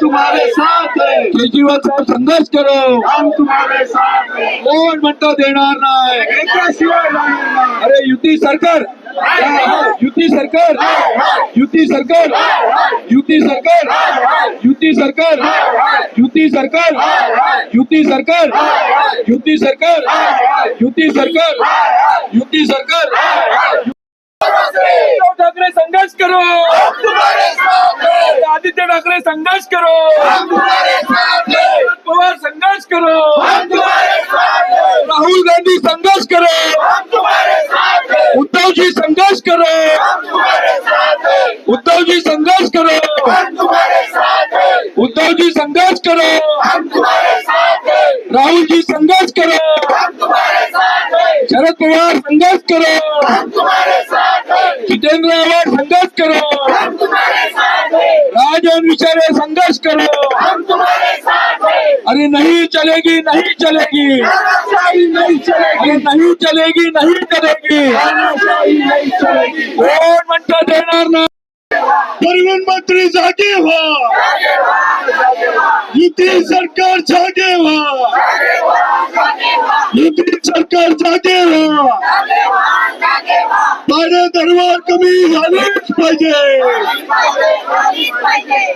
तुम्हारे साथ है केजरीवाल संघर्ष करो हम तुम्हारे साथ है कोण म्हणतो देणार नाही. अरे युती सरकार युती सरकार युती सरकार युती सरकार युती सरकार युती सरकार युती सरकार युती सरकार युती सरकार युती सरकार ठाकरे संघर्ष करो आदित्य ठाकरे संघर्ष करो। पवार संघर्ष करो। राहुल गांधी संघर्ष करो। उद्धव जी संघर्ष करो। उद्धव जी संघर्ष करो। उद्धव जी संघर्ष करो। राहुल जी संघर्ष करो। शरद पवार संघर्ष करो। जितेंद्र आव्हाड अरे नहीं चलेगी नहीं चलेगी। नहीं चलेगी। नहीं चलेगी नहीं चलेगी। कोण म्हणतं देणार नाही परिवहन मंत्री जागे व्हा. युती सरकार जागे व्हा. युती सरकार जागे व्हा. भाडे दरबार कमी झालेच पाहिजे.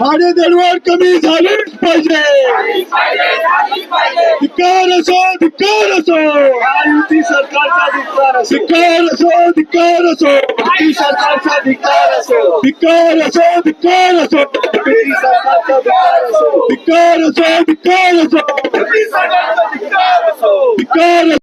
भाडे दरबार कमी झालेच पाहिजे. धिक्कार असो धिक्कार असो. युती सरकारचा धिक्कार असो. धिक्कार असो धिक्कार असो. युती सरकारचा धिक्कार असो. धिक्कार corazón, mi corazón. Mi corazón, mi corazón. Mi corazón.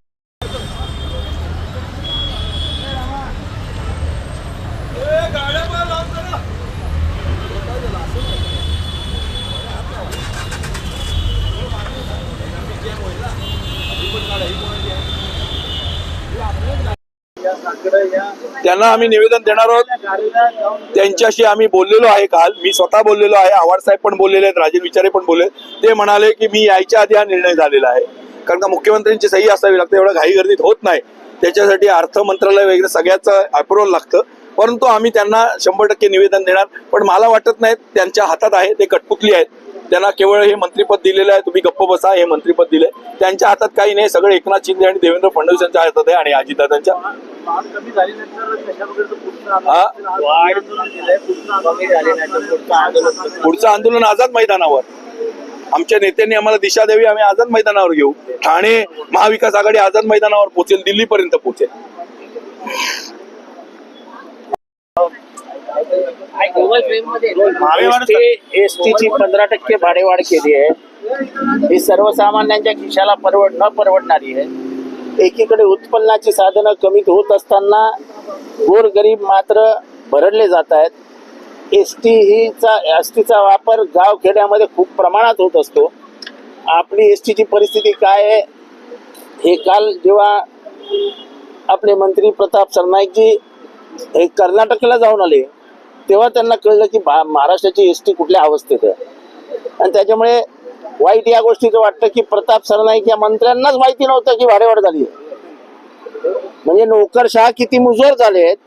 त्यांना आम्ही निवेदन देणार आहोत. त्यांच्याशी आम्ही बोललेलो आहे काल. मी स्वतः बोललेलो आहे. आव्हाड साहेब पण बोललेले आहेत. राजन विचारे पण बोलले ते म्हणाले की मी यायच्या आधी हा निर्णय झालेला आहे. कारण का मुख्यमंत्र्यांची सही असावी लागते. एवढं घाई गर्दीत होत नाही. त्याच्यासाठी अर्थ मंत्रालय वगैरे सगळ्याचं अप्रुव्हल लागतं. परंतु आम्ही त्यांना शंभर टक्के निवेदन देणार. पण मला वाटत नाही त्यांच्या हातात आहे. ते कटपुतली आहेत. त्यांना केवळ हे मंत्रीपद दिलेलं आहे तुम्ही गप्प बसा हे मंत्रीपद दिले त्यांच्या हातात काही नाही सगळं एकनाथ शिंदे आणि देवेंद्र फडणवीस यांच्या हातात आहे आणि अजितदादांच्या. हा? पुढचं आंदोलन आझाद मैदानावर. आमच्या नेत्यांनी आम्हाला दिशा द्यावी आम्ही आझाद मैदानावर घेऊ. ठाणे महाविकास आघाडी आझाद मैदानावर पोहोचेल दिल्लीपर्यंत पोहोचेल एसटीची पंधरा टक्के भाडेवाढ केली आहे. ही सर्वसामान्यांच्या खिशाला परवड न परवडणारी आहे. एकीकडे उत्पन्नाची साधनं कमी होत असताना गोरगरीब मात्र भरडले जात आहेत. एस टी हीचा एस टीचा वापर गाव खेड्यामध्ये खूप प्रमाणात होत असतो. आपली एस टीची परिस्थिती काय आहे? हे काल जेव्हा आपले मंत्री प्रताप सरनाईकजी हे कर्नाटकला जाऊन आले तेव्हा त्यांना कळलं की भा- महाराष्ट्राची एस टी कुठल्या अवस्थेत आहे. आणि त्याच्यामुळे वाईट या गोष्टीचं वाटतं की प्रताप सरनाईक या मंत्र्यांनाच माहिती नव्हतं की भाडेवाढ झाली आहे. म्हणजे नोकरशाह किती मुजोर झालेत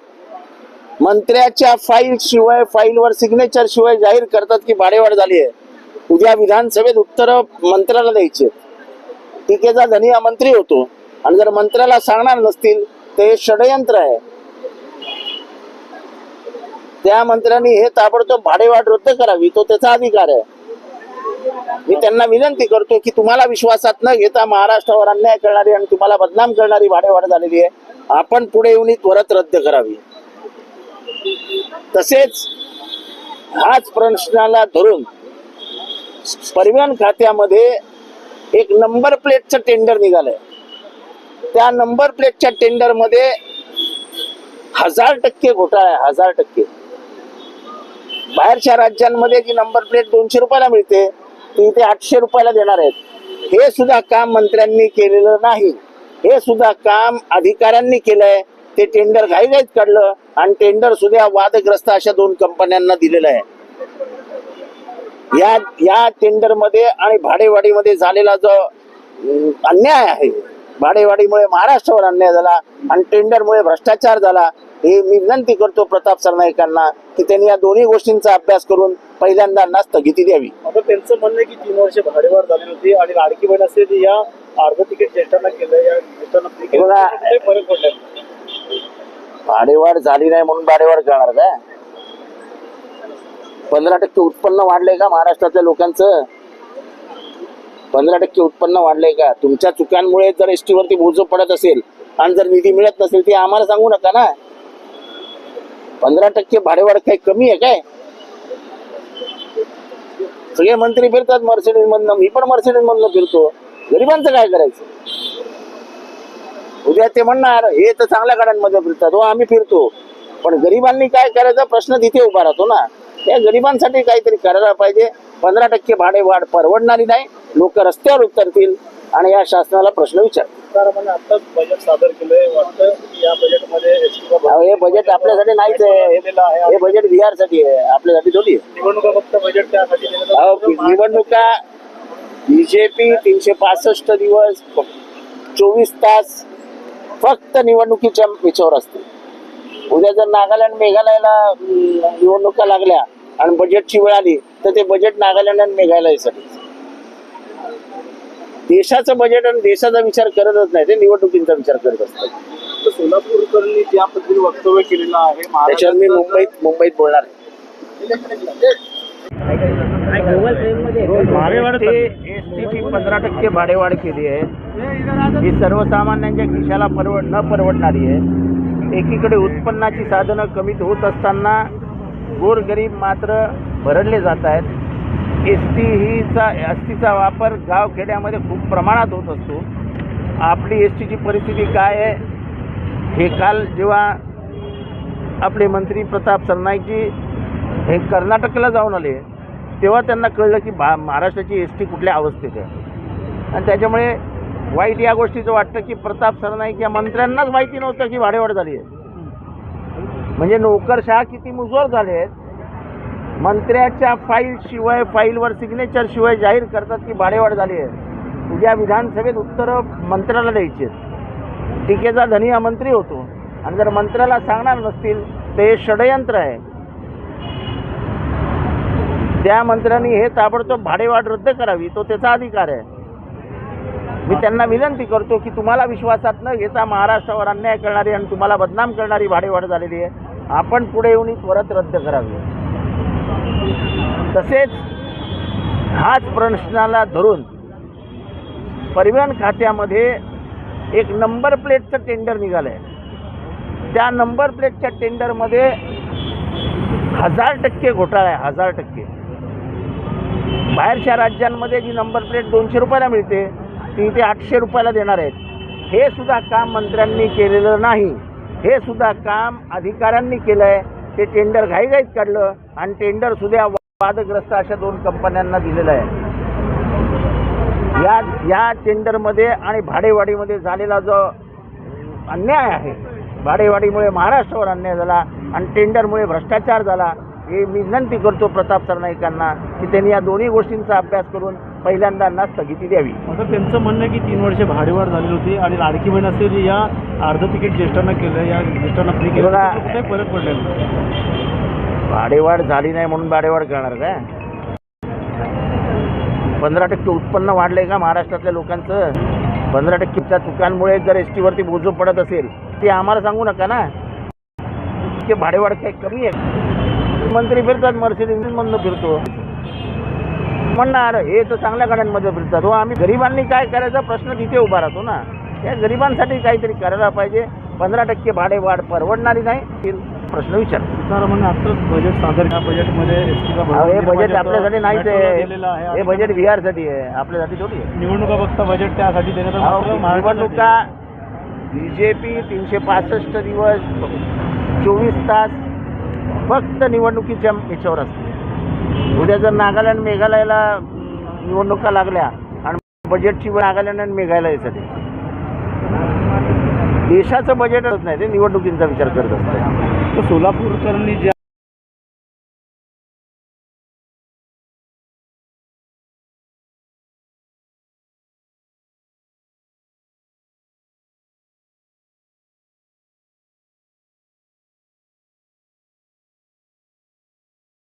मंत्र्याच्या फाईल शिवाय फाईलवर सिग्नेचर शिवाय जाहीर करतात की भाडेवाढ झाली आहे. उद्या विधानसभेत उत्तर मंत्र्याला द्यायचे टीकेचा धनी हा मंत्री होतो. आणि जर मंत्र्याला सांगणार नसतील तर हे षडयंत्र आहे. त्या मंत्र्यांनी हे ताबडतोब भाडेवाढ रद्द करावी तो त्याचा अधिकार आहे. मी त्यांना विनंती करतो की तुम्हाला विश्वासात न घेता महाराष्ट्रावर अन्याय करणारी आणि तुम्हाला बदनाम करणारी भाडेवाढ झालेली आहे. आपण पुढे येऊन ही रद्द करावी. तसेच हाच प्रश्नाला धरून परिवहन खात्यामध्ये एक नंबर प्लेटचं टेंडर निघालंय. त्या नंबर प्लेटच्या टेंडरमध्ये हजार टक्के घोटाळा आहे हजार टक्के. बाहेरच्या राज्यांमध्ये जी नंबर प्लेट दोनशे रुपयाला मिळते ती इथे आठशे रुपयाला देणार आहेत. हे सुद्धा काम मंत्र्यांनी केलेलं नाही. हे सुद्धा काम अधिकाऱ्यांनी केलंय. ते टेंडर घाईघाईत काढलं आणि टेंडर सुद्धा वादग्रस्त अशा दोन कंपन्यांना दिलेलं आहे. या या टेंडरमध्ये आणि भाडेवाढीमध्ये झालेला जो अन्याय आहे भाडेवाढीमुळे महाराष्ट्रावर अन्याय झाला आणि टेंडरमुळे भ्रष्टाचार झाला हे मी विनंती करतो प्रताप सरनाईकांना की त्यांनी या दोन्ही गोष्टींचा अभ्यास करून पहिल्यांदा ना स्थगिती द्यावी. आता त्यांचं म्हणणं की तीन वर्ष भाडेवाढ झाली होती आणि लाडकी बहीण असेल या अर्ध तिकीट ज्येष्ठांना केलं या ज्येष्ठांना फरक पडला. भाडेवाढ झाली नाही म्हणून भाडेवाढ करणार का पंधरा टक्के उत्पन्न वाढलंय का महाराष्ट्रातल्या लोकांचं? पंधरा टक्के उत्पन्न वाढलंय का? तुमच्या चुकांमुळे जर एस वरती बोज पडत असेल आणि जर निधी मिळत नसेल ते आम्हाला सांगू नका ना. पंधरा टक्के भाडेवाढ काही कमी आहे काय? सगळे मंत्री फिरतात मर्सिडीज मधनं. मी पण मर्सिडीज मधनं फिरतो. गरिबांचं काय करायचं? उद्या ते म्हणणार हे तर चांगल्या गाड्यांमध्ये फिरतात. हो आम्ही फिरतो. पण गरिबांनी काय करायचा? प्रश्न तिथे उभा राहतो ना. त्या गरिबांसाठी काहीतरी करायला पाहिजे. पंधरा टक्के भाडे वाढ परवडणारी नाही. लोक रस्त्यावर उतरतील आणि या शासनाला प्रश्न विचार सरकारने आताच बजेट सादर केलंय. वाटतं की या बजेटमध्ये एसटी अहो, हे बजेट आपल्यासाठी नाहीच आहे. हे बजेट बिहारसाठी आहे. आपल्यासाठी थोडी. निवडणुका फक्त बजेट त्यासाठी. निवडणुका बीजेपी तीनशे पासष्ट दिवस चोवीस तास फक्त निवडणुकीच्या याच्यावर असते उद्या जर नागालँड मेघालयाला निवडणुका लागल्या आणि बजेटची वेळ आली तर ते बजेट नागालँड आणि मेघालयासाठी देशाचं बजेट आणि देशाचा विचार करतच नाही ते निवडणुकींचा विचार करत असतात. सोलापूरकरांनी ज्या पद्धतीने वक्तव्य केलेलं आहे त्याच्यावर मी मुंबईत मुंबईत बोलणार आहे. पंधरा टक्के भाडेवाढ केली आहे. ही सर्वसामान्यांच्या खिशाला परवड न परवडणारी आहे. एकीकडे उत्पन्नाची साधनं कमी होत असताना गोरगरीब मात्र भरडले जात आहेत. एस टी हीचा एस टीचा वापर गावखेड्यामध्ये खूप प्रमाणात होत असतो. आपली एस टीची परिस्थिती काय आहे? हे काल जेव्हा आपले मंत्री प्रताप सरनाईकजी हे कर्नाटकला जाऊन आले तेव्हा त्यांना कळलं की भा महाराष्ट्राची एस टी कुठल्या अवस्थेत आहे. आणि त्याच्यामुळे वाईट या गोष्टीचं वाटतं की प्रताप सरनाईक या मंत्र्यांनाच माहिती नव्हतं की भाडेवाढ झाली आहे. म्हणजे नोकरशहा किती मुजोर झाले आहेत मंत्र्याच्या फाईल शिवाय फाईलवर सिग्नेचर शिवाय जाहीर करतात की भाडेवाढ झाली आहे. उद्या विधानसभेत उत्तरं मंत्र्याला द्यायची आहेत टीकेचा धनी हा मंत्री होतो. आणि जर मंत्र्याला सांगणार नसतील तर हे षडयंत्र आहे. त्या मंत्र्यांनी हे ताबडतोब भाडेवाढ रद्द करावी तो त्याचा अधिकार आहे. मी त्यांना विनंती करतो की तुम्हाला विश्वासात न घेता महाराष्ट्रावर अन्याय करणारी आणि तुम्हाला बदनाम करणारी भाडेवाढ झालेली आहे. आपण पुढे येऊन ही त्वरित रद्द करावी. तसेच हाच प्रश्नाला धरून परिवहन खात्यामध्ये एक नंबर प्लेटचं टेंडर निघालं आहे त्या नंबर प्लेटच्या टेंडरमध्ये हजार टक्के घोटाळा आहे हजार टक्के. बाहेरच्या राज्यांमध्ये जी नंबर प्लेट दोनशे रुपयाला मिळते ती इथे आठशे रुपयाला देणार आहेत. हे सुद्धा काम मंत्र्यांनी केलेलं नाही. हे सुद्धा काम अधिकाऱ्यांनी केलं आहे ते टेंडर घाईघाईत काढलं आणि टेंडर सुद्धा वादग्रस्त अशा दोन कंपन्यांना दिलेलं आहे. या या टेंडरमध्ये आणि भाडेवाडीमध्ये झालेला जो अन्याय आहे भाडेवाडीमुळे महाराष्ट्रावर अन्याय झाला आणि टेंडरमुळे भ्रष्टाचार झाला हे मी विनंती करतो प्रताप सरनाईकांना की त्यांनी या दोन्ही गोष्टींचा अभ्यास करून पहिल्यांदा ना स्थगिती द्यावी. आता त्यांचं म्हणणं की तीन वर्ष भाडेवाढ झाली होती आणि लाडकी बहीण असेल या अर्ध तिकीट ज्येष्ठांना केलं या ज्येष्ठांना फ्री केलं कुठे फरक पडलेला. भाडेवाढ झाली नाही म्हणून भाडेवाढ करणार काय? पंधरा टक्के उत्पन्न वाढलंय का महाराष्ट्रातल्या लोकांचं? पंधरा टक्केच्या चुकांमुळे जर एस टीवरती बोजो पडत असेल ते आम्हाला सांगू नका ना. की भाडेवाढ काही कमी आहे. मंत्री फिरतात मर्सिडीज मधनं फिरतो. म्हणणार हे तर चांगल्या गाड्यांमध्ये फिरतात. हो आम्ही गरिबांनी काय करायचा प्रश्न तिथे उभा राहतो ना. त्या गरिबांसाठी काहीतरी करायला पाहिजे. पंधरा टक्के भाडे वाढ परवडणारी नाही प्रश्न विचार आताच बजेट सादर या बजेटमध्ये हे बजेट आपल्यासाठी नाहीच आहे. हे बजेट बिहारसाठी आहे. आपल्यासाठी थोडी आहे. निवडणुका फक्त बजेट त्यासाठी देण्यात आलं. अहो, मात्र महाराष्ट्रासाठी- निवडणुका बीजेपी तीनशे पासष्ट दिवस चोवीस तास फक्त निवडणुकीच्या याच्यावर असते उद्या जर नागालँड मेघालयाला निवडणुका लागल्या आणि बजेटची वेळ नागालँड आणि मेघालयासाठी देशाचं बजेटच नाही ते निवडणुकींचा विचार करत असतो तर सोलापूरकरांनी ज्या